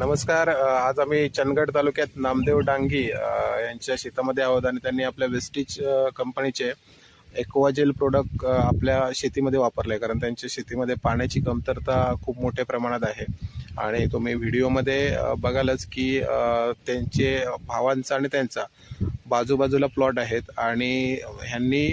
नमस्कार आज आम्ही चंदगड तालुक्यात नामदेव डांगी यांच्या शेतामध्ये आहोत आणि त्यांनी आपल्या वेस्टीज कंपनीचे एक्वाजेल प्रोडक्ट आपल्या शेतीमध्ये वापरले कारण त्यांच्या शेतीमध्ये पाण्याची कमतरता खूप मोठ्या प्रमाणात आहे. आणि तुम्ही व्हिडिओमध्ये बघालच की त्यांचे भावांचा आणि त्यांचा बाजूबाजूला प्लॉट आहेत. आणि ह्यांनी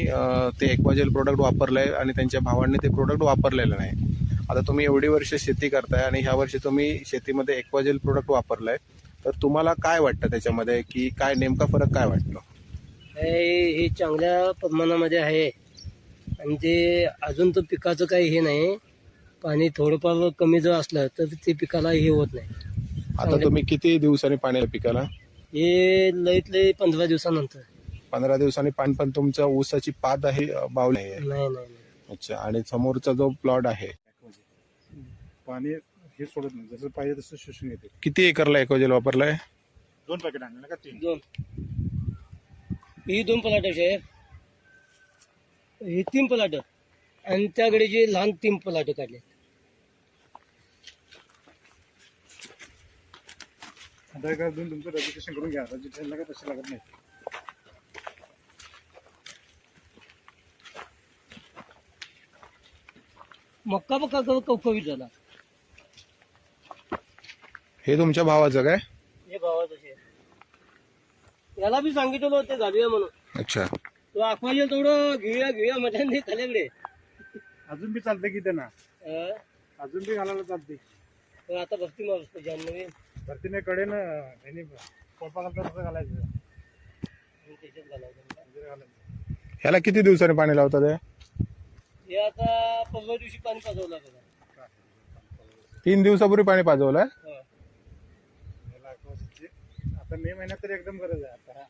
ते एक्वाजेल प्रोडक्ट वापरलं आहे आणि त्यांच्या भावांनी ते प्रोडक्ट वापरलेलं नाही. आता तुम्ही एवढी वर्ष शेती करताय आणि ह्या वर्षी तुम्ही शेतीमध्ये एक्वाजेल प्रोडक्ट वापरलाय. तर तुम्हाला काय वाटतं त्याच्यामध्ये? की काय नेमका फरक काय वाटतो? हे हे चांगल्या प्रमाणामध्ये आहे. आणि ते अजून तर पिकाचं काही हे नाही. पाणी थोडंफार कमी जर असलं तर ते पिकाला हे होत नाही. आता तुम्ही किती दिवसांनी पाणी पिकाला? हे लईत लई पंधरा दिवसानंतर. पंधरा दिवसांनी पाणी पण तुमच्या ऊसाची पात आहे बावली नाही नाही. अच्छा आणि समोरचा जो प्लॉट आहे पाणी हे सोडत नाही. जसं पाहिजे तसं शोषून येते. किती एकरला एक्वाजेल वापरलाय? दोन पॅकेट आणले का तीन? दोन. ही दोन पलाट आहे. हे तीन पलाट. आणि त्याकडे जे लहान तीन पलाट काढले. आधार कार्ड देऊन तुमचं रजिस्ट्रेशन करून घ्या. रजिस्ट्रेशनला काय पैसे लागत नाही. मक्का बक्का कवकवीत झाला. हे तुमच्या भावाचं काय? हे भावाचं आहे याला बी सांगितलं होतं घालूया म्हणून. अच्छा. तो आखवायला थोडं घेऊया घेऊया म्हणजे नाही खाल्याकडे अजून बी चालते की त्यांना? अजून बी घालायला चालते तर आता भक्ती मारतो जान्हवी भरतीने कडे ना त्यांनी घालता तसं घालायचं. त्याच्यात घालायचं वगैरे घालायचं. ह्याला किती दिवसांनी पाणी लावतात हे? हे आता परवा दिवशी पाणी पाजवलं तीन दिवसापूर्वी पाणी पाजवलंय? आता मे महिन्यात तरी एकदम गरज आहे आता.